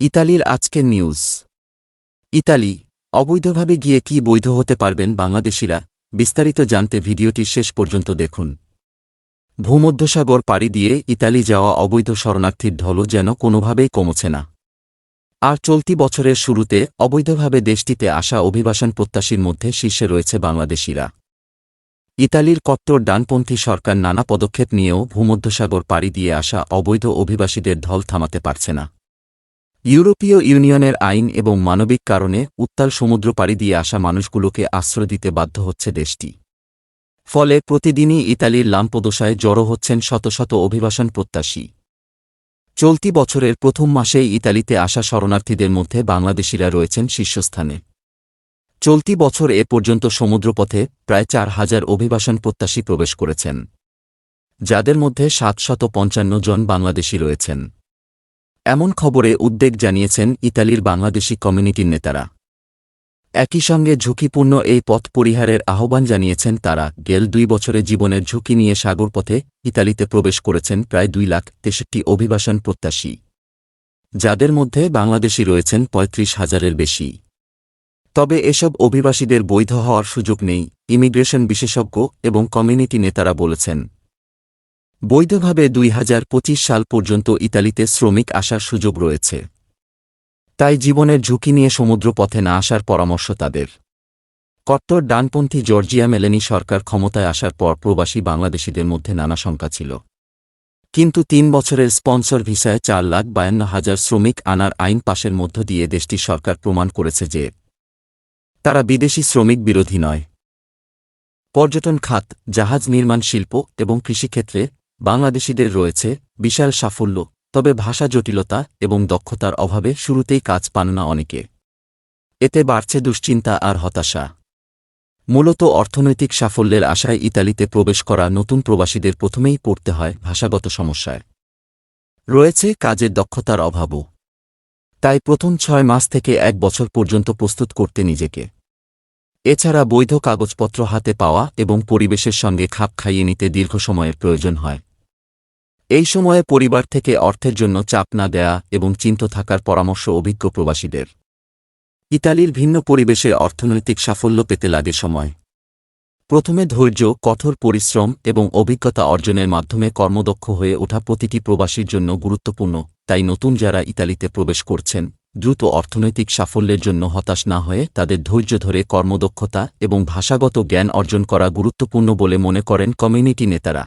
ইতালির আজকের news. Italy, অবৈধভাবে গিয়ে কি বৈধ হতে পারবেন বাংলাদেশিরা, বিস্তারিত জানতে ভিডিওটি শেষ পর্যন্ত দেখুন। ভূমধ্যসাগর পাড়ি দিয়ে ইতালি যাওয়া অবৈধ শরণার্থীর ঢলও যেন কোনোভাবেই কমছে না। আর চলতি বছরের শুরুতে অবৈধভাবে দেশটিতে আসা অভিবাসন প্রত্যাশীর মধ্যে শীর্ষে রয়েছে বাংলাদেশিরা। ইতালির কট্টর ডানপন্থী সরকার নানা পদক্ষেপ নিয়েও ভূমধ্যসাগর পাড়ি দিয়ে আসা অবৈধ অভিবাসীদের ঢল থামাতে পারছে না। ইউরোপীয় ইউনিয়নের আইন এবং মানবিক কারণে উত্তাল সমুদ্র পাড়ি দিয়ে আসা মানুষগুলোকে আশ্রয় দিতে বাধ্য হচ্ছে দেশটি। ফলে প্রতিদিনই ইতালির লাম্পদোসায় জড়ো হচ্ছেন শত শত অভিবাসন প্রত্যাশী। চলতি বছরের প্রথম মাসেই ইতালিতে আসা শরণার্থীদের মধ্যে বাংলাদেশিরা রয়েছেন শীর্ষস্থানে। চলতি বছর এ পর্যন্ত সমুদ্রপথে প্রায় চার হাজার অভিবাসন প্রত্যাশী প্রবেশ করেছেন, যাদের মধ্যে সাতশত পঞ্চান্ন জন বাংলাদেশি রয়েছেন। এমন খবরে উদ্বেগ জানিয়েছেন ইতালির বাংলাদেশি কমিউনিটির নেতারা। একই সঙ্গে ঝুঁকিপূর্ণ এই পথ পরিহারের আহ্বান জানিয়েছেন তারা। গেল দুই বছরে জীবনের ঝুঁকি নিয়ে সাগরপথে ইতালিতে প্রবেশ করেছেন প্রায় দুই লাখ তেষট্টি অভিবাসন প্রত্যাশী। যাদের মধ্যে বাংলাদেশি রয়েছেন পঁয়ত্রিশ হাজারের বেশি। তবে এসব অভিবাসীদের বৈধ হওয়ার সুযোগ নেই, ইমিগ্রেশন বিশেষজ্ঞ এবং কমিউনিটি নেতারা বলেছেন। বৈধভাবে দুই হাজার পঁচিশ সাল পর্যন্ত ইতালিতে শ্রমিক আসার সুযোগ রয়েছে। তাই জীবনের ঝুঁকি নিয়ে সমুদ্রপথে না আসার পরামর্শ তাদের। কট্টর ডানপন্থী জর্জিয়া মেলেনি সরকার ক্ষমতায় আসার পর প্রবাসী বাংলাদেশিদের মধ্যে নানা শঙ্কা ছিল। কিন্তু তিন বছরের স্পন্সর ভিসায় চার লাখ বায়ান্ন হাজার শ্রমিক আনার আইন পাশের মধ্য দিয়ে দেশটির সরকার প্রমাণ করেছে যে তারা বিদেশি শ্রমিক বিরোধী নয়। পর্যটন খাত, জাহাজ নির্মাণ শিল্প এবং কৃষিক্ষেত্রে বাংলাদেশিদের রয়েছে বিশাল সাফল্য, তবে ভাষা জটিলতা এবং দক্ষতার অভাবে শুরুতেই কাজ পান না অনেকে। এতে বাড়ছে দুশ্চিন্তা আর হতাশা। মূলত অর্থনৈতিক সাফল্যের আশায় ইতালিতে প্রবেশ করা নতুন প্রবাসীদের প্রথমেই পড়তে হয় ভাষাগত সমস্যায়। রয়েছে কাজের দক্ষতার অভাবও। তাই প্রথম ছয় মাস থেকে এক বছর পর্যন্ত প্রস্তুত করতে নিজেকে। এছাড়া বৈধ কাগজপত্র হাতে পাওয়া এবং পরিবেশের সঙ্গে খাপ খাইয়ে নিতে দীর্ঘ সময়ের প্রয়োজন হয়। এই সময়ে পরিবার থেকে অর্থের জন্য চাপ না দেয়া এবং চিন্ত থাকার পরামর্শ অভিজ্ঞ প্রবাসীদের। ইতালির ভিন্ন পরিবেশে অর্থনৈতিক সাফল্য পেতে লাগে সময়। প্রথমে ধৈর্য, কঠোর পরিশ্রম এবং অভিজ্ঞতা অর্জনের মাধ্যমে কর্মদক্ষ হয়ে ওঠা প্রতিটি প্রবাসীর জন্য গুরুত্বপূর্ণ, তাই নতুন যারা ইতালিতে প্রবেশ করছেন, দ্রুত অর্থনৈতিক সাফল্যের জন্য হতাশ না হয়ে তাদের ধৈর্য ধরে কর্মদক্ষতা এবং ভাষাগত জ্ঞান অর্জন করা গুরুত্বপূর্ণ বলে মনে করেন কমিউনিটি নেতারা।